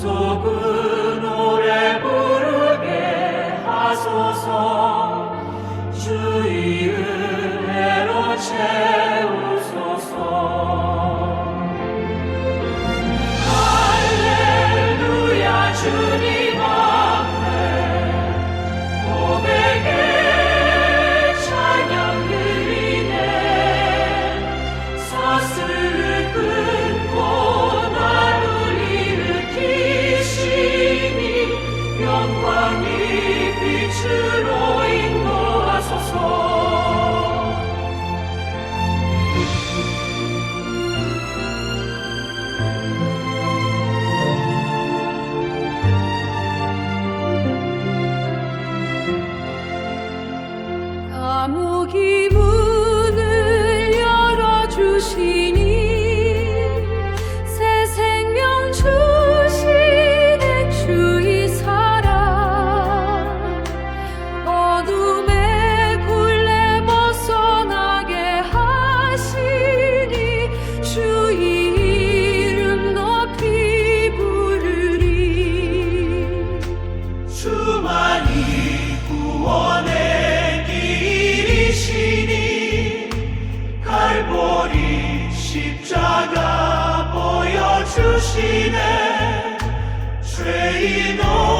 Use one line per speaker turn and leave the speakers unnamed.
속은 노래 부르게 하소서. 주의 은혜로 채우
起你 십자가 보여주시네. 죄인 없